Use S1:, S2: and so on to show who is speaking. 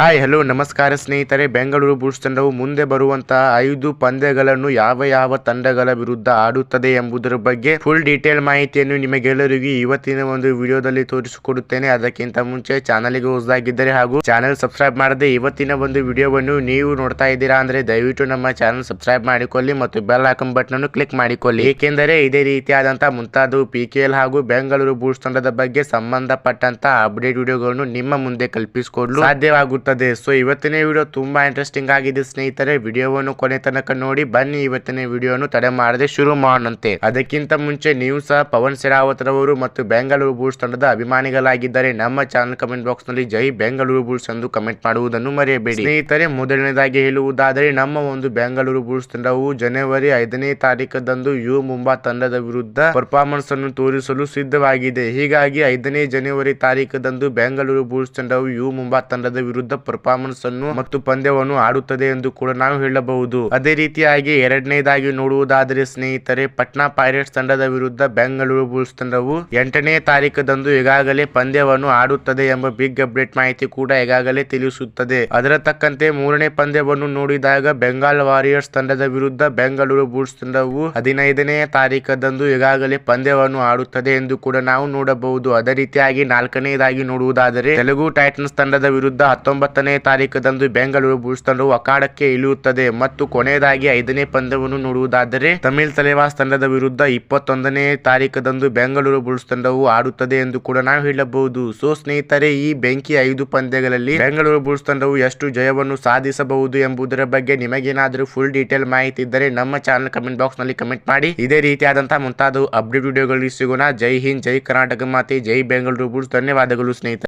S1: Hi hello ನಮಸ್ಕಾರ ಸ್ನೇಹಿತರೆ. Bengaluru bulls ತಂಡವು ಮುಂದೆ ಬರುವಂತಹ ಐದು ಪಂದ್ಯಗಳನ್ನು ಯಾವ ಯಾವ ತಂಡಗಳ ವಿರುದ್ಧ ಆಡುತ್ತದೆ ಎಂಬುದರ ಬಗ್ಗೆ ಫುಲ್ ಡೀಟೇಲ್ ಮಾಹಿತಿಯನ್ನು ನಿಮಗೆಲ್ಲರಿಗೂ ಇವತ್ತಿನ ಒಂದು ವಿಡಿಯೋದಲ್ಲಿ ತೋರಿಸಿಕೊಡುತ್ತೇನೆ. ಅದಕ್ಕಿಂತ ಮುಂಚೆ ಚಾನಲ್ಗೆ ಹೊಸದಾಗಿದ್ದರೆ ಹಾಗೂ ಚಾನೆಲ್ ಸಬ್ಸ್ಕ್ರೈಬ್ ಮಾಡದೆ ಇವತ್ತಿನ ಒಂದು ವಿಡಿಯೋವನ್ನು ನೀವು ನೋಡ್ತಾ ಇದ್ದೀರಾ ಅಂದ್ರೆ ದಯವಿಟ್ಟು ನಮ್ಮ ಚಾನಲ್ ಸಬ್ಸ್ಕ್ರೈಬ್ ಮಾಡಿಕೊಳ್ಳಿ ಮತ್ತು ಬೆಲ್ ಐಕನ್ ಬಟನ್ ಅನ್ನು ಕ್ಲಿಕ್ ಮಾಡಿಕೊಳ್ಳಿ. ಏಕೆಂದರೆ ಇದೇ ರೀತಿಯಾದಂತಹ ಮುಂತಾದ ಪಿ ಕೆ ಎಲ್ ಹಾಗೂ ಬೆಂಗಳೂರು ಬುಲ್ಸ್ ತಂಡದ ಬಗ್ಗೆ ಸಂಬಂಧಪಟ್ಟಂತ ಅಪ್ಡೇಟ್ ವಿಡಿಯೋಗಳನ್ನು ನಿಮ್ಮ ಮುಂದೆ ಕಲ್ಪಿಸಿಕೊಡಲು ಸಾಧ್ಯವಾಗುತ್ತದೆ. ಸೊ ಇವತ್ತಿನ ವಿಡಿಯೋ ತುಂಬಾ ಇಂಟ್ರೆಸ್ಟಿಂಗ್ ಆಗಿದೆ ಸ್ನೇಹಿತರೆ. ವಿಡಿಯೋವನ್ನು ಕೊನೆ ತನಕ ನೋಡಿ, ಬನ್ನಿ ಇವತ್ತಿನ ವಿಡಿಯೋವನ್ನು ತಡೆ ಮಾಡದೆ ಶುರು ಮಾಡೋಣಂತೆ. ಅದಕ್ಕಿಂತ ಮುಂಚೆ ನೀವು ಸಹ ಪವನ್ ಶೆರಾವತ್ ರವರು ಮತ್ತು ಬೆಂಗಳೂರು ಬುಲ್ಸ್ ತಂಡದ ಅಭಿಮಾನಿಗಳಾಗಿದ್ದರೆ ನಮ್ಮ ಚಾನಲ್ ಕಮೆಂಟ್ ಬಾಕ್ಸ್ನಲ್ಲಿ ಜೈ ಬೆಂಗಳೂರು ಬುಲ್ಸ್ ಎಂದು ಕಮೆಂಟ್ ಮಾಡುವುದನ್ನು ಮರೆಯಬೇಡಿ. ಸ್ನೇಹಿತರೆ, ಮೊದಲನೇದಾಗಿ ಹೇಳುವುದಾದರೆ ನಮ್ಮ ಒಂದು ಬೆಂಗಳೂರು ಬುಲ್ಸ್ ತಂಡವು ಜನವರಿ ಐದನೇ ತಾರೀಕದಂದು ಯು ಮುಂಬಾ ತಂಡದ ವಿರುದ್ಧ ಪರ್ಫಾರ್ಮೆನ್ಸ್ ಅನ್ನು ತೋರಿಸಲು ಸಿದ್ಧವಾಗಿದೆ. ಹೀಗಾಗಿ ಐದನೇ ಜನವರಿ ತಾರೀಕದಂದು ಬೆಂಗಳೂರು ಬುಲ್ಸ್ ತಂಡವು ಯು ಮುಂಬಾ ತಂಡದ ವಿರುದ್ಧ ಪರ್ಫಾರ್ಮೆನ್ಸ್ ಅನ್ನು ಮತ್ತು ಪಂದ್ಯವನ್ನು ಆಡುತ್ತದೆ ಎಂದು ಕೂಡ ನಾವು ಹೇಳಬಹುದು. ಅದೇ ರೀತಿಯಾಗಿ ಎರಡನೇದಾಗಿ ನೋಡುವುದಾದರೆ ಸ್ನೇಹಿತರೆ, ಪಟ್ನಾ ಪೈರೇಟ್ಸ್ ತಂಡದ ವಿರುದ್ಧ ಬೆಂಗಳೂರು ಬುಲ್ಸ್ ತಂಡವು ಎಂಟನೇ ತಾರೀಕದಂದು ಈಗಾಗಲೇ ಪಂದ್ಯವನ್ನು ಆಡುತ್ತದೆ ಎಂಬ ಬಿಗ್ ಅಪ್ಡೇಟ್ ಮಾಹಿತಿ ಕೂಡ ಈಗಾಗಲೇ ತಿಳಿಸುತ್ತದೆ. ಅದರ ತಕ್ಕಂತೆ ಮೂರನೇ ಪಂದ್ಯವನ್ನು ನೋಡಿದಾಗ ಬೆಂಗಾಲ್ ವಾರಿಯರ್ಸ್ ತಂಡದ ವಿರುದ್ಧ ಬೆಂಗಳೂರು ಬುಲ್ಸ್ ತಂಡವು ಹದಿನೈದನೇ ತಾರೀಕದಂದು ಈಗಾಗಲೇ ಪಂದ್ಯವನ್ನು ಆಡುತ್ತದೆ ಎಂದು ಕೂಡ ನಾವು ನೋಡಬಹುದು. ಅದೇ ರೀತಿಯಾಗಿ ನಾಲ್ಕನೇದಾಗಿ ನೋಡುವುದಾದರೆ, ತೆಲುಗು ಟೈಟನ್ಸ್ ತಂಡದ ವಿರುದ್ಧ ಹತ್ತೊಂಬತ್ತನೇ ತಾರೀಕದಂದು ಬೆಂಗಳೂರು ಬುಲ್ಸ್ ತಂಡವು ಅಖಾಡಕ್ಕೆ ಇಳಿಯುತ್ತದೆ ಮತ್ತು ಕೊನೆಯದಾಗಿ ಐದನೇ ಪಂದ್ಯವನ್ನು ನೋಡುವುದಾದರೆ ತಮಿಳ್ ತಲೆವಾಸ್ ತಂಡದ ವಿರುದ್ಧ ಇಪ್ಪತ್ತೊಂದನೇ ತಾರೀಕದಂದು ಬೆಂಗಳೂರು ಬುಲ್ಸ್ ತಂಡವು ಆಡುತ್ತದೆ ಎಂದು ಕೂಡ ನಾವು ಹೇಳಬಹುದು. ಸೊ ಸ್ನೇಹಿತರೆ, ಈ ಬೆಂಕಿ ಐದು ಪಂದ್ಯಗಳಲ್ಲಿ ಬೆಂಗಳೂರು ಬುಲ್ಸ್ ತಂಡವು ಎಷ್ಟು ಜಯವನ್ನು ಸಾಧಿಸಬಹುದು ಎಂಬುದರ ಬಗ್ಗೆ ನಿಮಗೇನಾದರೂ ಫುಲ್ ಡೀಟೇಲ್ ಮಾಹಿತಿ ಇದ್ದರೆ ನಮ್ಮ ಚಾನಲ್ ಕಮೆಂಟ್ ಬಾಕ್ಸ್ನಲ್ಲಿ ಕಮೆಂಟ್ ಮಾಡಿ. ಇದೇ ರೀತಿಯಾದಂತಹ ಮುಂತಾದ ಅಪ್ಡೇಟ್ ವಿಡಿಯೋಗಳಲ್ಲಿ ಸಿಗೋಣ. ಜೈ ಹಿಂದ್, ಜೈ ಕರ್ನಾಟಕ ಮಾತೆ, ಜೈ ಬೆಂಗಳೂರು ಬುಲ್ಸ್ ಧನ್ಯವಾದಗಳು ಸ್ನೇಹಿತರೆ.